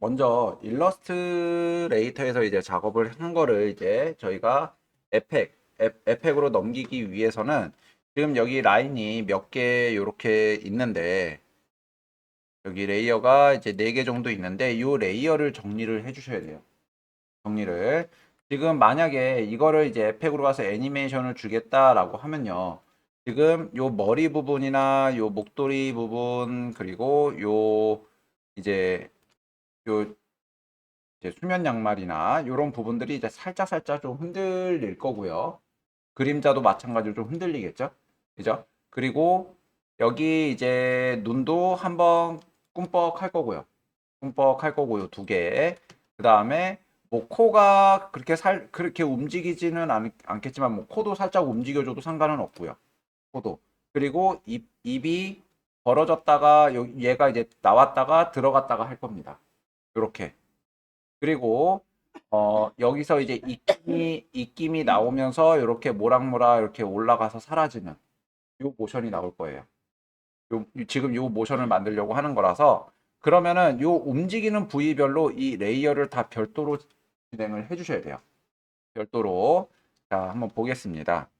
먼저 일러스트레이터에서 이제 작업을 한 거를 이제 저희가 에펙, 에, 에펙으로 넘기기 위해서는 지금 여기 라인이 몇 개 이렇게 있는데 여기 레이어가 이제 4개 정도 있는데 이 레이어를 정리를 해 주셔야 돼요. 정리를. 지금 만약에 이거를 이제 에펙으로 가서 애니메이션을 주겠다라고 하면요. 지금 요 머리 부분이나 요 목도리 부분 그리고 요 이제 요 이제 수면 양말이나 이런 부분들이 이제 살짝 살짝 좀 흔들릴 거고요. 그림자도 마찬가지로 좀 흔들리겠죠. 그죠? 그리고 여기 이제 눈도 한번 꿈뻑 할 거고요. 꿈뻑 할 거고요. 두 개. 그 다음에 뭐 코가 그렇게 살 그렇게 움직이지는 않, 않겠지만 뭐 코도 살짝 움직여줘도 상관은 없고요. 코도. 그리고 입 입이 벌어졌다가 요- 얘가 이제 나왔다가 들어갔다가 할 겁니다. 이렇게. 그리고 어 여기서 이제 입김이 입김이 나오면서 이렇게 모락모락 이렇게 올라가서 사라지는 요 모션이 나올 거예요. 요 지금 요 모션을 만들려고 하는 거라서 그러면은 요 움직이는 부위별로 이 레이어를 다 별도로 진행을 해 주셔야 돼요. 별도로. 자, 한번 보겠습니다.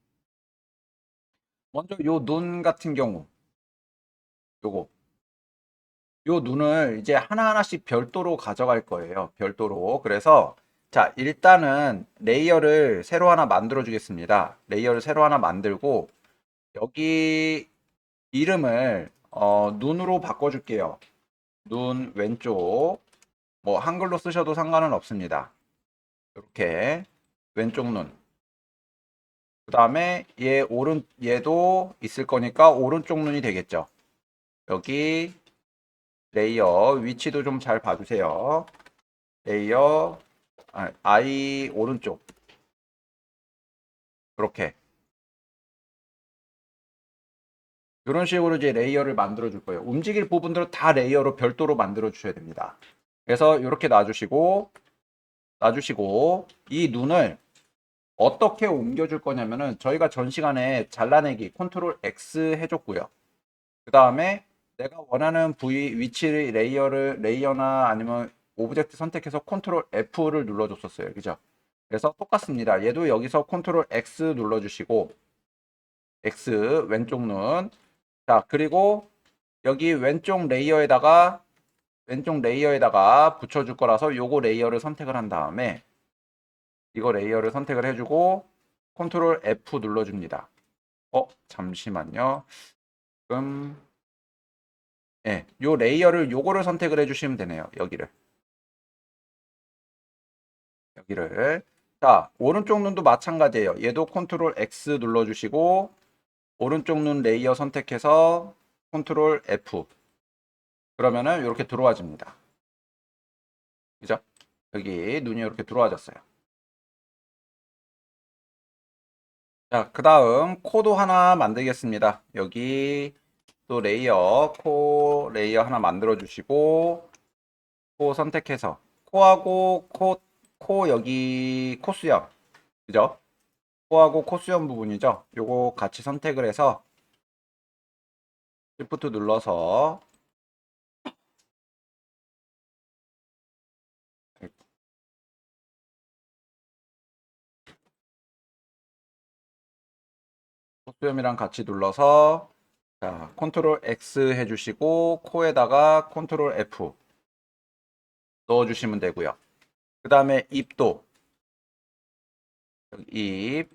먼저 요 눈 같은 경우 요거 요 눈을 이제 하나하나씩 별도로 가져갈 거예요. 별도로. 그래서 자, 일단은 레이어를 새로 하나 만들어 주겠습니다. 레이어를 새로 하나 만들고 여기 이름을 어, 눈으로 바꿔 줄게요. 눈 왼쪽 뭐 한글로 쓰셔도 상관은 없습니다. 이렇게 왼쪽 눈. 그 다음에 얘 오른 얘도 있을 거니까 오른쪽 눈이 되겠죠. 여기 레이어 위치도 좀 잘 봐주세요. 레이어 아, 아이 오른쪽 이렇게 이런 식으로 이제 레이어를 만들어 줄 거예요. 움직일 부분들은 다 레이어로 별도로 만들어 주셔야 됩니다. 그래서 이렇게 놔주시고 놔주시고 이 눈을 어떻게 옮겨줄 거냐면은 저희가 전 시간에 잘라내기 컨트롤 X 해줬고요. 그 다음에 내가 원하는 부위 위치 레이어를 레이어나 아니면 오브젝트 선택해서 컨트롤 F를 눌러줬었어요. 그죠? 그래서 똑같습니다. 얘도 여기서 컨트롤 X 눌러주시고 X 왼쪽 눈. 자 그리고 여기 왼쪽 레이어에다가 왼쪽 레이어에다가 붙여줄 거라서 요거 레이어를 선택을 한 다음에 이거 레이어를 선택을 해주고 컨트롤 F 눌러줍니다. 어 잠시만요. 지금 예, 요 레이어를 요거를 선택을 해주시면 되네요. 여기를. 여기를. 자, 오른쪽 눈도 마찬가지예요. 얘도 컨트롤 X 눌러주시고 오른쪽 눈 레이어 선택해서 컨트롤 F. 그러면은 이렇게 들어와집니다. 그죠? 여기 눈이 이렇게 들어와졌어요. 자, 그 다음 코도 하나 만들겠습니다. 여기 또 레이어, 코 레이어 하나 만들어 주시고 코 선택해서 코하고 코, 코 여기 코 수염 그죠? 코하고 코 수염 부분이죠. 요거 같이 선택을 해서 Shift 눌러서 코 수염이랑 같이 눌러서 자, 컨트롤 X 해주시고 코에다가 컨트롤 F 넣어주시면 되고요. 그 다음에 입도 입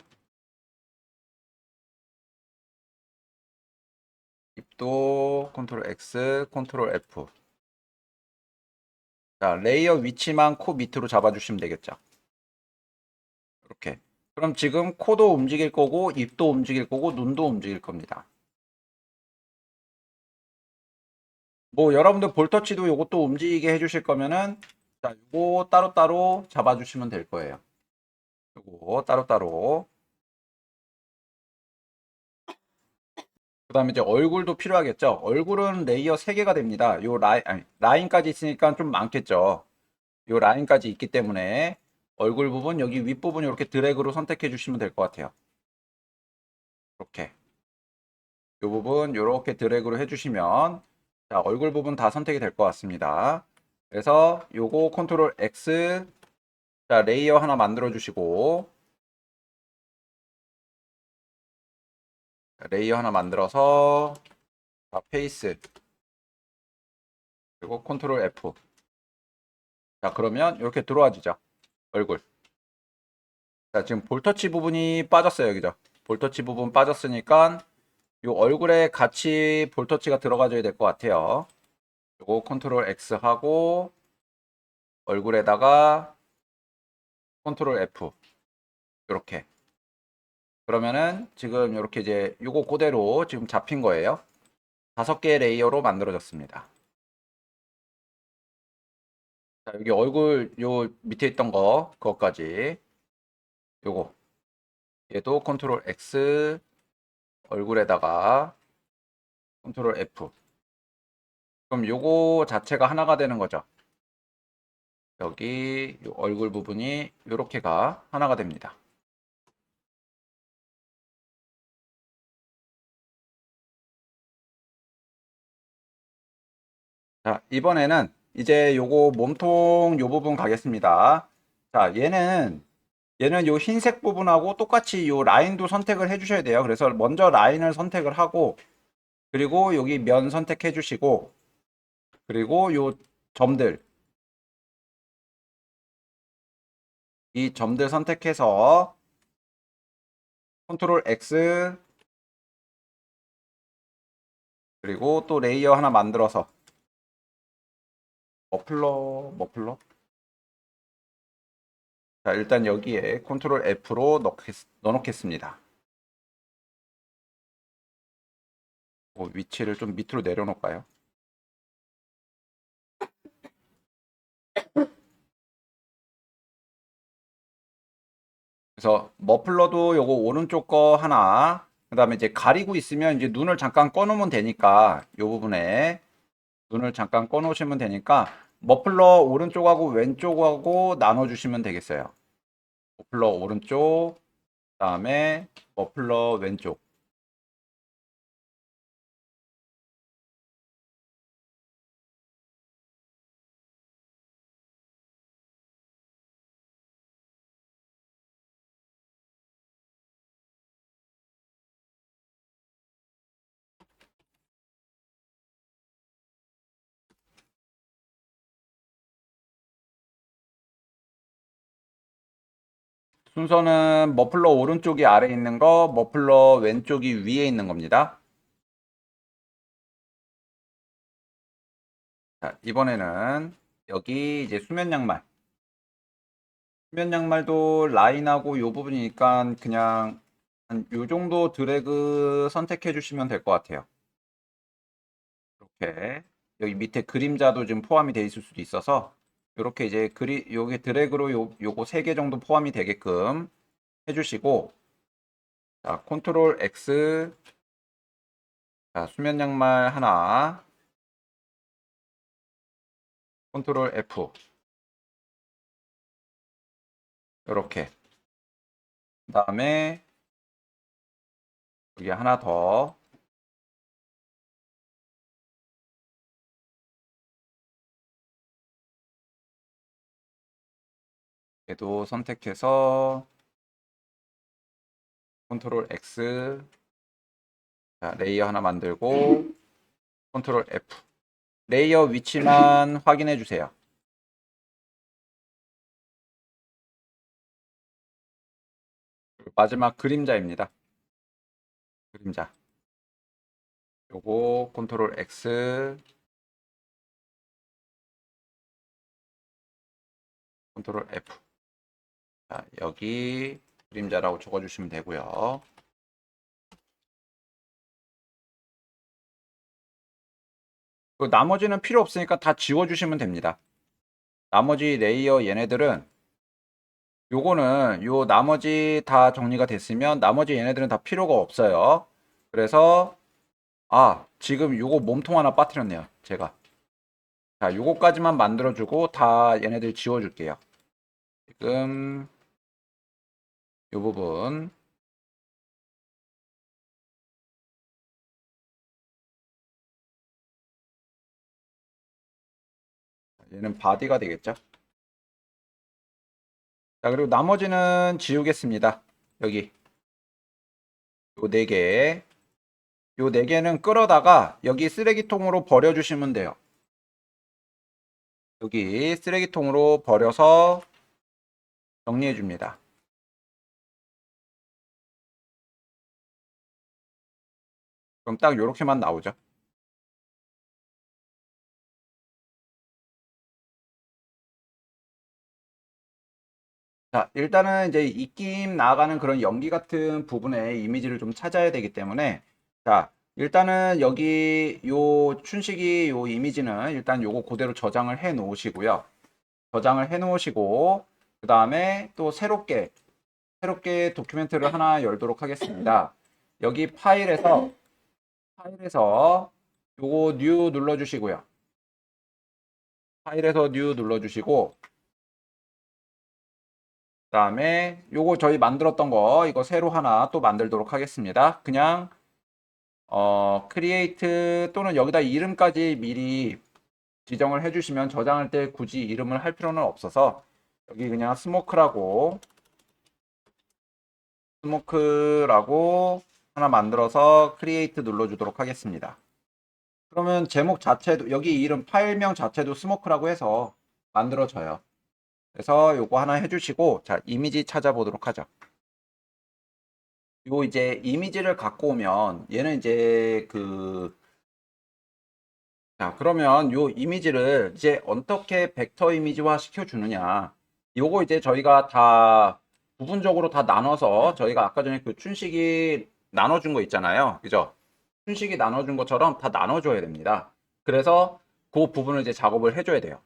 입도 컨트롤 X 컨트롤 F 자 레이어 위치만 코 밑으로 잡아주시면 되겠죠. 이렇게 그럼 지금 코도 움직일 거고 입도 움직일 거고 눈도 움직일 겁니다. 뭐 여러분들 볼터치도 요것도 움직이게 해주실 거면은 자 요거 따로따로 잡아주시면 될 거예요. 요거 따로따로 그 다음에 이제 얼굴도 필요하겠죠. 얼굴은 레이어 3개가 됩니다. 요 라인, 아니, 라인까지 있으니까 좀 많겠죠. 요 라인까지 있기 때문에 얼굴 부분 여기 윗부분 이렇게 드래그로 선택해 주시면 될 것 같아요. 이렇게 요 부분 이렇게 드래그로 해주시면 자 얼굴 부분 다 선택이 될 것 같습니다. 그래서 요거 컨트롤 X 자 레이어 하나 만들어 주시고 레이어 하나 만들어서 자, 페이스 그리고 컨트롤 F. 자 그러면 이렇게 들어와지죠 얼굴. 자 지금 볼터치 부분이 빠졌어요 여기죠? 볼터치 부분 빠졌으니까 이 얼굴에 같이 볼터치가 들어가줘야 될 것 같아요. 요거 컨트롤 X 하고 얼굴에다가 컨트롤 F. 이렇게. 그러면은 지금 이렇게 이제 요거 그대로 지금 잡힌 거예요. 다섯 개의 레이어로 만들어졌습니다. 자, 여기 얼굴 요 밑에 있던 거 그것까지. 요거. 얘도 컨트롤 X 얼굴에다가 컨트롤 F. 그럼 요거 자체가 하나가 되는 거죠. 여기 요 얼굴 부분이 요렇게가 하나가 됩니다. 자 이번에는 이제 요거 몸통 요 부분 가겠습니다. 자 얘는 얘는 요 흰색 부분하고 똑같이 요 라인도 선택을 해 주셔야 돼요. 그래서 먼저 라인을 선택을 하고 그리고 여기 면 선택해 주시고 그리고 요 점들. 이 점들 선택해서 컨트롤 X 그리고 또 레이어 하나 만들어서 머플러 머플러 자 일단 여기에 컨트롤 F로 넣겠, 넣어놓겠습니다 어, 위치를 좀 밑으로 내려놓을까요? 그래서 머플러도 요거 오른쪽 거 하나 그 다음에 이제 가리고 있으면 이제 눈을 잠깐 꺼놓으면 되니까 요 부분에 눈을 잠깐 꺼놓으시면 되니까 머플러 오른쪽하고 왼쪽하고 나눠주시면 되겠어요. 머플러 오른쪽, 다음에 머플러 왼쪽. 순서는 머플러 오른쪽이 아래 에 있는 거, 머플러 왼쪽이 위에 있는 겁니다. 자, 이번에는 여기 이제 수면 양말. 수면 양말도 라인하고 요 부분이니까 그냥 한 요 정도 드래그 선택해 주시면 될 것 같아요. 이렇게 여기 밑에 그림자도 지금 포함이 되어 있을 수도 있어서 이렇게 이제 그리 여기 드래그로 요 요거 세개 정도 포함이 되게끔 해주시고 자 컨트롤 X 자 수면 양말 하나 컨트롤 F. 이렇게. 그 다음에 여기 하나 더 얘도 선택해서 컨트롤 X 자, 레이어 하나 만들고 컨트롤 F 레이어 위치만 확인해 주세요. 마지막 그림자입니다. 그림자. 요거 컨트롤 X 컨트롤 F 자, 여기 그림자라고 적어주시면 되고요. 그 나머지는 필요 없으니까 다 지워주시면 됩니다. 나머지 레이어 얘네들은 요거는 요 나머지 다 정리가 됐으면 나머지 얘네들은 다 필요가 없어요. 그래서 아 지금 요거 몸통 하나 빠뜨렸네요. 제가 자 요거까지만 만들어주고 다 얘네들 지워줄게요. 지금 이 부분 얘는 바디가 되겠죠. 자, 그리고 나머지는 지우겠습니다. 여기. 요네 개. 요네 개는 끌어다가 여기 쓰레기통으로 버려주시면 돼요. 여기 쓰레기통으로 버려서 정리해 줍니다. 그럼 딱 요렇게만 나오죠. 자, 일단은 이제 입김 나아가는 그런 연기 같은 부분의 이미지를 좀 찾아야 되기 때문에 자, 일단은 여기 요 춘식이 요 이미지는 일단 요거 그대로 저장을 해 놓으시고요. 저장을 해 놓으시고 그 다음에 또 새롭게 새롭게 도큐멘트를 하나 열도록 하겠습니다. 여기 파일에서 파일에서 요거 뉴 눌러 주시고요. 파일에서 뉴 눌러 주시고 그 다음에 요거 저희 만들었던 거 이거 새로 하나 또 만들도록 하겠습니다. 그냥 어 크리에이트 또는 여기다 이름까지 미리 지정을 해주시면 저장할 때 굳이 이름을 할 필요는 없어서 여기 그냥 스모크라고 스모크라고 하나 만들어서 크리에이트 눌러주도록 하겠습니다. 그러면 제목 자체도 여기 이름 파일명 자체도 스모크라고 해서 만들어져요. 그래서 요거 하나 해주시고 자 이미지 찾아보도록 하죠. 요 이제 이미지를 갖고 오면 얘는 이제 그 자, 그러면 요 이미지를 이제 어떻게 벡터 이미지화 시켜주느냐. 요거 이제 저희가 다 부분적으로 다 나눠서 저희가 아까 전에 그 춘식이 나눠준 거 있잖아요. 그죠? 춘식이 나눠준 것처럼 다 나눠줘야 됩니다. 그래서 그 부분을 이제 작업을 해줘야 돼요.